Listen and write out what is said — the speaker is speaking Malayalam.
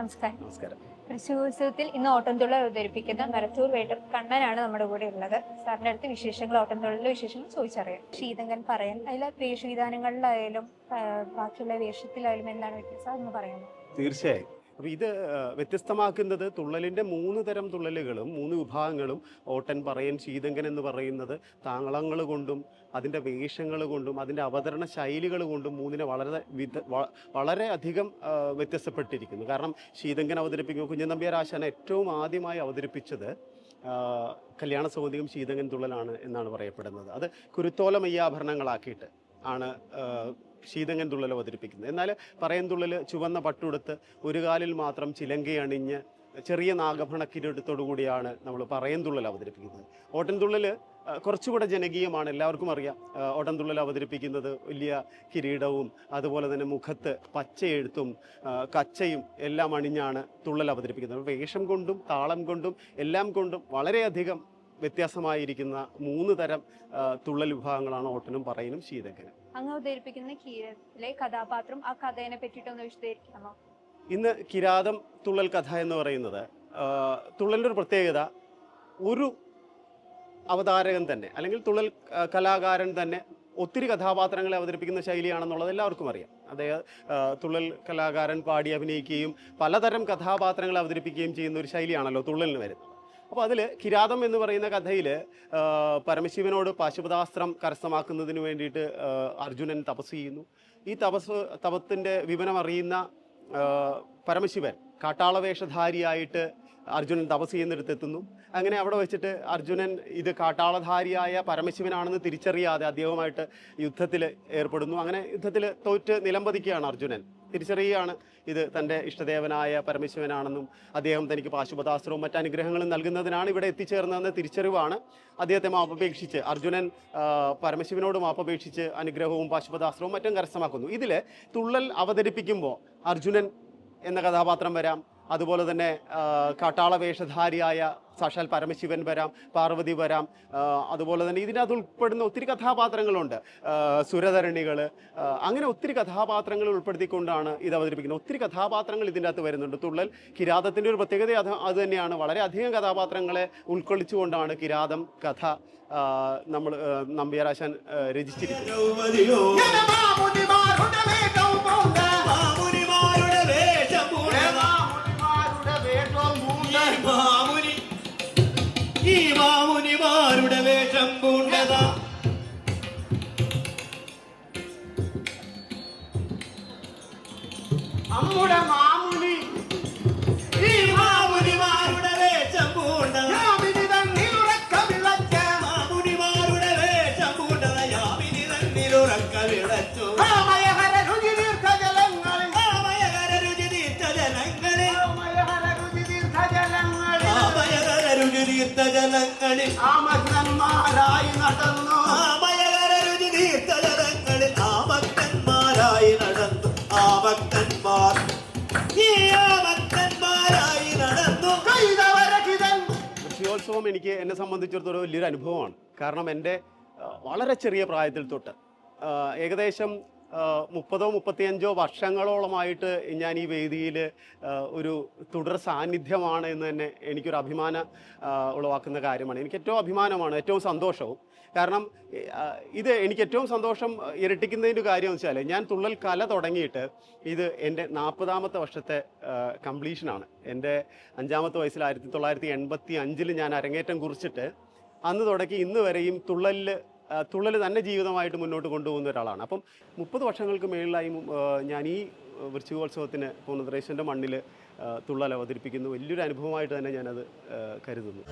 നമസ്കാരം. നമസ്കാരം. തൃശ്ശൂത്സവത്തിൽ ഇന്ന് ഓട്ടംതുള്ളൽ അവതരിപ്പിക്കുന്ന മരത്തൂർ വേട്ടർ കണ്ണനാണ് നമ്മുടെ കൂടെ ഉള്ളത്. സാറിന്റെ അടുത്ത് വിശേഷങ്ങൾ ഓട്ടംതുള്ളലിലെ വിശേഷങ്ങൾ ചോദിച്ചറിയാം. ശീതങ്കൻ പറയാൻ അതിലെ വേഷവിധാനങ്ങളിലായാലും ബാക്കിയുള്ള വേഷത്തിലായാലും എന്താണ് വ്യത്യാസം എന്ന് പറയുന്നു തീർച്ചയായും. അപ്പോൾ ഇത് വ്യത്യസ്തമാക്കുന്നത് തുള്ളലിന്റെ മൂന്ന് തരം തുള്ളലുകളും മൂന്ന് വിഭാഗങ്ങളും ഓട്ടൻ പറയൻ ശീതങ്കൻ എന്ന് പറയുന്നത് താളങ്ങൾ കൊണ്ടും അതിന്റെ വേഷങ്ങൾ കൊണ്ടും അതിന്റെ അവതരണ ശൈലികൾ കൊണ്ടും മൂന്നിനെ വളരെ വിധ വളരെ അധികം വ്യത്യസ്തപ്പെട്ടിരിക്കുന്നു. കാരണം ശീതങ്കൻ അവതരിപ്പിക്കുമ്പോൾ കുഞ്ഞനമ്പ്യാർ ആശാൻ ഏറ്റവും ആദ്യമായി അവതരിപ്പിച്ചത്. കല്യാണ സൗന്ദര്യം ശീതങ്കൻ തുള്ളലാണ് എന്നാണ് പറയപ്പെടുന്നത്. അത് കുരുത്തോല മയ്യാഭരണങ്ങളാക്കിയിട്ട് ആണ് ആ, ശീതങ്കൻ തുള്ളൽ അവതരിപ്പിക്കുന്നത്. എന്നാൽ പറയൻ തുള്ളൽ ചുവന്ന പട്ടുടുത്ത് ഒരു കാലിൽ മാത്രം ചിലങ്കയണിഞ്ഞ് ചെറിയ നാഗഭണക്കിരടുത്തോടു കൂടിയാണ് നമ്മൾ പറയൻ തുള്ളൽ അവതരിപ്പിക്കുന്നത്. ഓട്ടൻതുള്ളൽ കുറച്ചുകൂടെ ജനകീയമാണ്. എല്ലാവർക്കും അറിയാം ഓട്ടൻതുള്ളൽ അവതരിപ്പിക്കുന്നത് വലിയ കിരീടവും അതുപോലെ തന്നെ മുഖത്ത് പച്ചയെഴുത്തും കച്ചയും എല്ലാം അണിഞ്ഞാണ് തുള്ളൽ അവതരിപ്പിക്കുന്നത്. വേഷം കൊണ്ടും താളം കൊണ്ടും എല്ലാം കൊണ്ടും വളരെയധികം വ്യത്യാസമായിരിക്കുന്ന മൂന്ന് തരം തുള്ളൽ വിഭാഗങ്ങളാണ് ഓട്ടനും പറയനും ശീതങ്കനും അങ്ങ് അവതരിപ്പിക്കുന്ന കീരത്തിലെ കഥാപാത്രം ആ കഥയെ പറ്റിയിട്ടൊന്ന് വിശദീകരിക്കാമോ? ഇന്ന് കിരാതം തുള്ളൽ കഥ എന്ന് പറയുന്നത് തുള്ളലിന്റെ ഒരു പ്രത്യേകത ഒരു അവതാരകൻ തന്നെ അല്ലെങ്കിൽ തുള്ളൽ കലാകാരൻ തന്നെ ഒത്തിരി കഥാപാത്രങ്ങളെ അവതരിപ്പിക്കുന്ന ശൈലിയാണെന്നുള്ളത് എല്ലാവർക്കും അറിയാം. അദ്ദേഹം തുള്ളൽ കലാകാരൻ പാടി അഭിനയിക്കുകയും പലതരം കഥാപാത്രങ്ങളെ അവതരിപ്പിക്കുകയും ചെയ്യുന്ന ഒരു ശൈലിയാണല്ലോ തുള്ളലിന് വരുന്നത്. അപ്പോൾ അതിൽ കിരാതം എന്ന് പറയുന്ന കഥയിൽ പരമശിവനോട് പാശുപതാസ്ത്രം കരസ്ഥമാക്കുന്നതിന് വേണ്ടിയിട്ട് അർജുനൻ തപസ് ചെയ്യുന്നു. ഈ തപസ് തപത്തിന്റെ വിവരം അറിയുന്ന പരമശിവൻ കാട്ടാളവേഷധാരിയായിട്ട് അർജുനൻ തപസ് ചെയ്യുന്നിടത്ത് എത്തുന്നു അങ്ങനെ അവിടെ വെച്ചിട്ട് അർജുനൻ ഇത് കാട്ടാളധാരിയായ പരമശിവനാണെന്ന് തിരിച്ചറിയാതെ അദ്ദേഹവുമായിട്ട് യുദ്ധത്തിൽ ഏർപ്പെടുന്നു. അങ്ങനെ യുദ്ധത്തിൽ തോറ്റ് നിലംപതിക്കുകയാണ് അർജുനൻ. തിരിച്ചറിയുകയാണ് ഇത് തന്റെ ഇഷ്ടദേവനായ പരമശിവനാണെന്നും അദ്ദേഹം തനിക്ക് പാശുപതാസ്ത്രവും മറ്റ് അനുഗ്രഹങ്ങളും നൽകുന്നതിനാണ് ഇവിടെ എത്തിച്ചേർന്നതെന്ന തിരിച്ചറിവാണ് അദ്ദേഹത്തെ മാപ്പപേക്ഷിച്ച്. അർജുനൻ പരമശിവനോട് മാപ്പപേക്ഷിച്ച് അനുഗ്രഹവും പാശുപതാസ്ത്രവും മറ്റും കരസ്ഥമാക്കുന്നു. ഇതിൽ തുള്ളൽ അവതരിപ്പിക്കുമ്പോൾ അർജുനൻ എന്ന കഥാപാത്രം വരാം. അതുപോലെ തന്നെ കാട്ടാള വേഷധാരിയായ സാക്ഷാൽ പരമശിവൻ വരാം പാർവതി വരാം അതുപോലെ തന്നെ ഇതിനകത്ത് ഉൾപ്പെടുന്ന ഒത്തിരി കഥാപാത്രങ്ങളുണ്ട്. സുരധരണികൾ അങ്ങനെ ഒത്തിരി കഥാപാത്രങ്ങൾ ഉൾപ്പെടുത്തിക്കൊണ്ടാണ് ഇത് അവതരിപ്പിക്കുന്നത്. ഒത്തിരി കഥാപാത്രങ്ങൾ ഇതിന്റെ അകത്ത് വരുന്നുണ്ട്. തുള്ളൽ കിരാതത്തിന്റെ ഒരു പ്രത്യേകത അത് അത് തന്നെയാണ്. വളരെയധികം കഥാപാത്രങ്ങളെ ഉൾക്കൊള്ളിച്ചുകൊണ്ടാണ് കിരാതം കഥ നമ്മൾ നമ്പ്യാരാശാൻ രചിച്ചിരിക്കുന്നത്. നമ്മുടെ മാമുനി. ഈ മാമുനിമാരുടെ വേഷം പൂണ്ടതാ. യാമിനി തന്നിലുറക്ക വിളച്ച മാമുനിമാരുടെ വേഷം പൂണ്ടതാ. യാമിനി തന്നിലുറക്ക വിളച്ചു. കാമയഹര രുചി തീർത്ത ജലങ്ങളിൽ. കാമയകര രുചി തീർത്ത ജനങ്ങളിൽ കാമയഹര രുചി തീർത്ത ജലങ്ങളിൽ. കാമയകര രുചി തീർത്ത ജനങ്ങളിൽ ആമഗ്നന്മാരായി നടന്നു. ആ രുചി ആഭക്തന്മാരായി നടന്നു. വൃക്ഷോത്സവം എനിക്ക് എന്നെ സംബന്ധിച്ചിടത്തോളം വലിയൊരു അനുഭവമാണ്. കാരണം എന്റെ വളരെ ചെറിയ പ്രായത്തിൽ തൊട്ട് ഏകദേശം മുപ്പതോ മുപ്പത്തിയഞ്ചോ വർഷങ്ങളോളമായിട്ട് ഞാൻ ഈ വേദിയിൽ ഒരു തുടർ സാന്നിധ്യമാണ് എന്ന് തന്നെ എനിക്കൊരു അഭിമാന ഉളവാക്കുന്ന കാര്യമാണ്. എനിക്ക് ഏറ്റവും അഭിമാനമാണ് ഏറ്റവും സന്തോഷവും കാരണം ഇത് എനിക്ക് ഏറ്റവും സന്തോഷം ഇരട്ടിക്കുന്നതിന്റെ കാര്യം വെച്ചാൽ ഞാൻ തുള്ളൽ കല തുടങ്ങിയിട്ട് ഇത് എന്റെ നാൽപ്പതാമത്തെ വർഷത്തെ കംപ്ലീഷനാണ്. എന്റെ അഞ്ചാമത്തെ വയസ്സിൽ ആയിരത്തി തൊള്ളായിരത്തി എൺപത്തി അഞ്ചിൽ ഞാൻ അരങ്ങേറ്റം കുറിച്ചിട്ട് അന്ന് തുടക്കി ഇന്ന് വരെയും തുള്ളലിൽ തുള്ളൽ തന്നെ ജീവിതമായിട്ട് മുന്നോട്ട് കൊണ്ടുപോകുന്ന ഒരാളാണ്. അപ്പം മുപ്പത് വർഷങ്ങൾക്ക് മേളിലായി ഞാൻ ഈ വൃശ്ചികോത്സവത്തിന് പൂർണദ്രേശന്റെ മണ്ണിൽ തുള്ളൽ അവതരിപ്പിക്കുന്നു. വലിയൊരു അനുഭവമായിട്ട് തന്നെ ഞാനത് കരുതുന്നു.